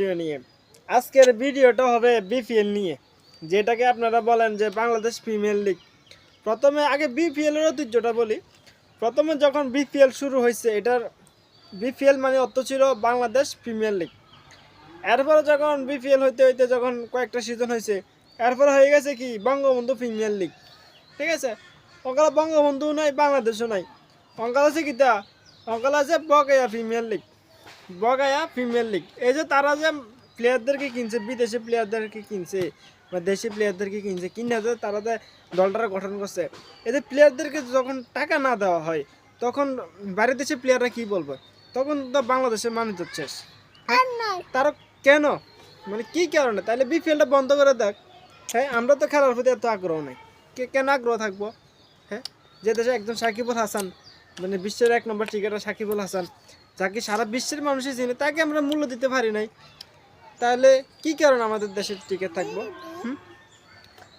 Video নিয়ে। আজকের ভিডিওটা হবে বিপিএল নিয়ে, যেটাকে আপনারা বলেন যে বাংলাদেশ প্রিমিয়ার লিগ প্রথমে আগে বিপিএল এর ঐতিহ্যটা বলি। প্রথমে যখন বিপিএল শুরু হয়েছে, এটার বিপিএল মানে অর্থ ছিল বাংলাদেশ প্রিমিয়ার লিগ এরপরে যখন বিপিএল হইতে হইতে যখন কয়েকটা সিজন হয়েছে, এরপরে হয়ে গেছে কি? বঙ্গবন্ধু প্রিমিয়ার লিগ ঠিক আছে? অঙ্কাল বঙ্গবন্ধু নাই, বাংলাদেশও নাই। অঙ্কাল আছে কিতা অঙ্কাল আছে বকেয়া প্রিমিয়ার লিগ বগায়া প্রিমিয়ার লিগ এই যে তারা যে প্লেয়ারদেরকে কিনছে বিদেশি প্লেয়ারদেরকে কিনছে বা দেশি প্লেয়ারদেরকে কিনছে কিনে যে তারা যে দলটা গঠন করছে এদের প্লেয়ারদেরকে যখন টাকা না দেওয়া হয় তখন বাইরের দেশের প্লেয়াররা কি বলবে? তখন তো বাংলাদেশের মানুষ শেষ। তারা কেন? মানে কি কারণে? তাহলে বিপিএলটা বন্ধ করে দেখ। হ্যাঁ আমরা তো খেলার প্রতি এত আগ্রহ নেই। কে কেন আগ্রহ থাকব? হ্যাঁ যে দেশে একজন সাকিবুল হাসান মানে বিশ্বের এক নম্বর ক্রিকেটার সাকিবুল হাসান। যাকে সারা বিশ্বের মানুষই চিনে, তাকে আমরা মূল্য দিতে পারি নাই। তাহলে কি কারণ আমাদের দেশে টিকে থাকব?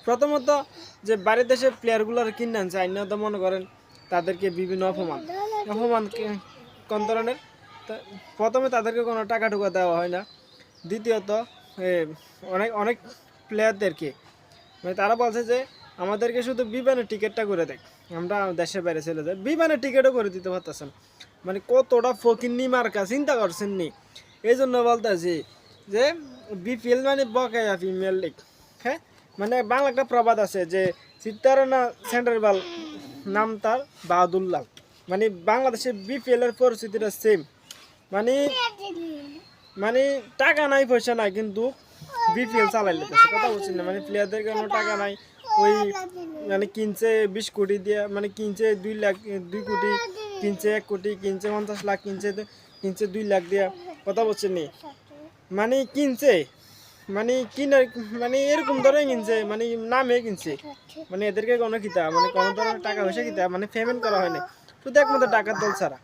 প্রথমত যে বাইরের দেশের প্লেয়ারগুলোর কিনে আনছে আইনা তো মনে করেন তাদেরকে বিভিন্ন অপমান। অপমান কোন ধরনের প্রথমে তাদেরকে কোনো টাকা টুকা দেওয়া হয় না। দ্বিতীয়ত অনেক অনেক প্লেয়ারদেরকে মানে তারা বলছে যে আমাদেরকে শুধু বিমানের টিকিটটা করে দেখ। আমরা দেশের বাইরে চলে যাই। বিমানের টিকিটও করে দিতে পারতেছেন। মানে কতটা ফকিন্নি মার্কা, চিন্তা করছেন নি? এই জন্য বলতেছি যে বিপিএল মানে বকেয়া প্রিমিয়ার লিগ। হ্যাঁ? মানে বাংলা একটা প্রবাদ আছে যে চিত্তারনা সেন্টার বাল নাম তার বাহাদুল্লাহ মানে বাংলাদেশের বিপিএল এর পরিস্থিতিটা সেম মানে মানে টাকা নাই, পয়সা নাই, কিন্তু বিপিএল চালাই লেতেছে কথা বলছি না? মানে প্লেয়ারদের কোনো টাকা নাই। ওই মানে কিনছে বিশ কোটি দিয়ে মানে কিনছে দুই লাখ, দুই কোটি, কিনছে এক কোটি, কিনছে পঞ্চাশ লাখ, কিনছে কিনছে দুই লাখ দিয়া, কথা বলছেন নি? মানে কিনছে মানে কিনে মানে এরকম ধরে কিনছে মানে নামে কিনছে। মানে এদেরকে কোনো কিতা মানে কোনো ধরনের টাকা পয়সা কিতা মানে পেমেন্ট করা হয়নি। শুধু একমাত্র টাকার দল ছাড়া।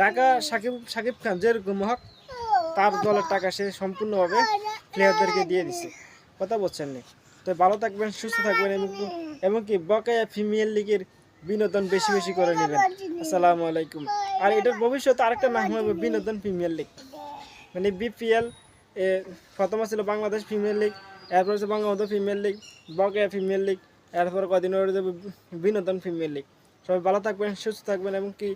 ঢাকা সাকিব সাকিব খান যেরকম হোক, তার দলের টাকা সে সম্পূর্ণভাবে প্লেয়ারদেরকে দিয়ে দিছে। কথা বলছেন না? তো ভালো থাকবেন, সুস্থ থাকবেন এবং এমনকি বকেয়া প্রিমিয়ার লিগের বিনোদন বেশি বেশি করে নেবেন। আসসালামু আলাইকুম। আর এটার ভবিষ্যতে আরেকটা নাম হবে বিনোদন প্রিমিয়ার লিগ। মানে বিপিএল প্রথম ছিল বাংলাদেশ প্রিমিয়ার লিগ, এরপর হচ্ছে বাংলাদেশ প্রিমিয়ার লিগ, বকেয়া প্রিমিয়ার লিগ, এরপর কদিন বিনোদন প্রিমিয়ার লিগ। সবাই ভালো থাকবেন, সুস্থ থাকবেন এবং কি